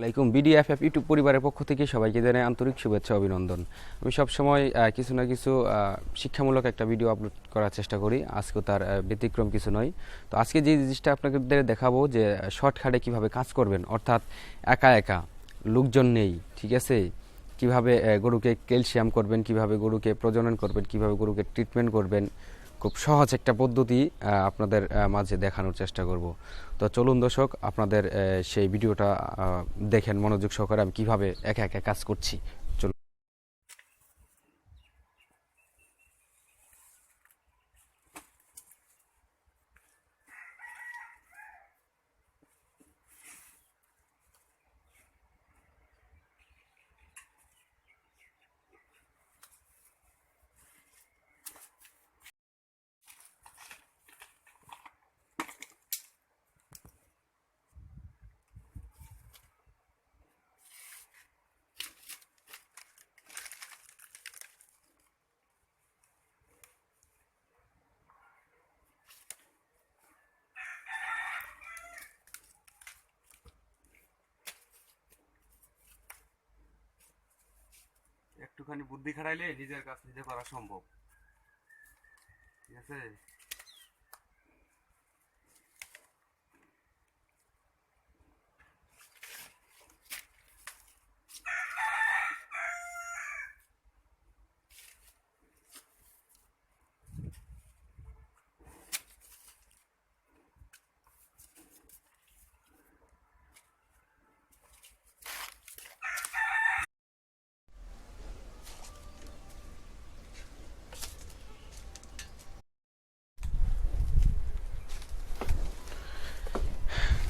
আলাইকুম। বিডিএফএফ ইউটিউব পরিবারের পক্ষ থেকে সবাইকে জানাই আন্তরিক শুভেচ্ছা, অভিনন্দন। আমি সবসময় কিছু না কিছু শিক্ষামূলক একটা ভিডিও আপলোড করার চেষ্টা করি। আজকেও তার ব্যতিক্রম কিছু নয়। তো আজকে যে জিনিসটা আপনাদের দেখাবো যে শর্টকাটে কীভাবে কাজ করবেন, অর্থাৎ একা একা, লোকজন নেই, ঠিক আছে? কীভাবে গরুকে ক্যালসিয়াম করবেন, কীভাবে গরুকে প্রজনন করবেন, কীভাবে গরুকে ট্রিটমেন্ট করবেন খুব সহজ একটা পদ্ধতি আপনাদের মাঝে দেখানোর চেষ্টা করব। তো চলুন দর্শক, আপনাদের সেই ভিডিওটা দেখেন মনোযোগ সহকারে আমি কীভাবে একা একা কাজ করছি চলুন একটুখানি বুদ্ধি খাটাইলে নিজের কাজ নিজে করা সম্ভব। ঠিক আছে?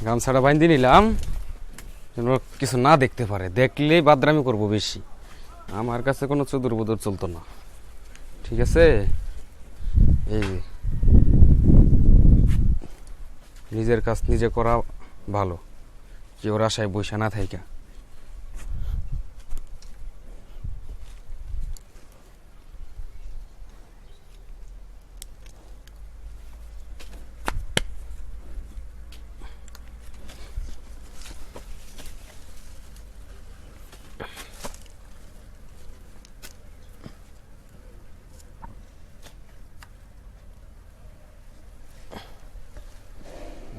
গামছাটা বাইন্ধে নিলাম, যেন কিছু না দেখতে পারে। দেখলেই বাদরামি করব বেশি। আমার কাছে কোনো চুদুর বুদুর চলতো না। ঠিক আছে? এই নিজের কাজ নিজে করা ভালো। কেউ রাশায় বৈশা না থাইকা।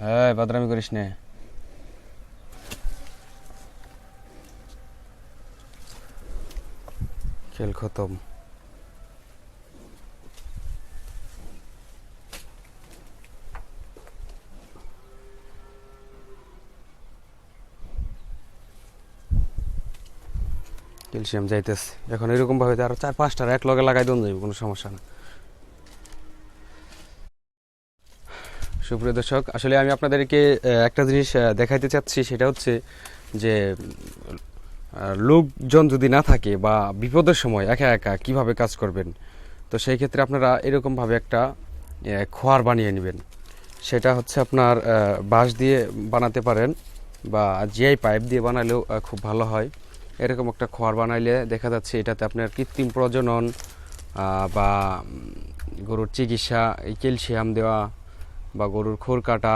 এই, বাদরামি করিস নে। খেল খতম। ক্যালসিয়াম যাইতেছে। এখন এরকম ভাবে আরও চার পাঁচটার এক লগে লাগাই দন যাবে কোনো সমস্যা না। সুপ্রিয় দর্শক, আসলে আমি আপনাদেরকে একটা জিনিস দেখাইতে চাচ্ছি, সেটা হচ্ছে যে লোকজন যদি না থাকে বা বিপদের সময় একা একা কীভাবে কাজ করবেন, তো সেই ক্ষেত্রে আপনারা এরকমভাবে একটা খোয়ার বানিয়ে নেবেন। সেটা হচ্ছে আপনার বাঁশ দিয়ে বানাতে পারেন বা জিআই পাইপ দিয়ে বানালেও খুব ভালো হয়। এরকম একটা খোয়ার বানাইলে দেখা যাচ্ছে এটাতে আপনার কৃত্রিম প্রজনন বা গরুর চিকিৎসা ক্যালসিয়াম দেওয়া বা গরুর খোর কাটা,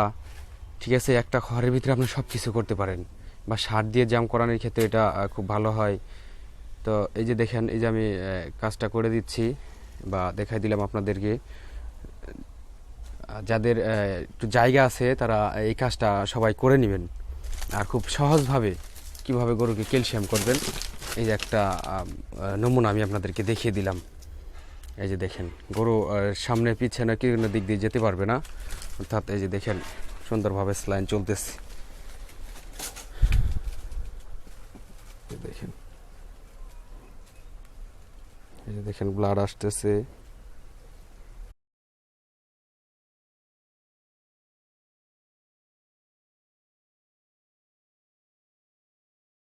ঠিক আছে? একটা ঘরের ভিতরে আপনি সব কিছু করতে পারেন। বা সার দিয়ে জাম করানোর ক্ষেত্রে এটা খুব ভালো হয়। তো এই যে দেখেন, এই যে আমি কাজটা করে দিচ্ছি বা দেখাই দিলাম আপনাদেরকে। যাদের একটু জায়গা আছে, তারা এই কাজটা সবাই করে নেবেন। আর খুব সহজভাবে কীভাবে গরুকে ক্যালসিয়াম করবেন, এই যে একটা নমুনা আমি আপনাদেরকে দেখিয়ে দিলাম। এই যে দেখেন, গরু সামনে পিছনে কি কোনো দিক দিয়ে যেতে পারবে না। অর্থাৎ এই যে দেখেন, সুন্দরভাবে স্লাইন চলতেছে। দেখেন। এই যে দেখেন ব্লাড আসতেছে।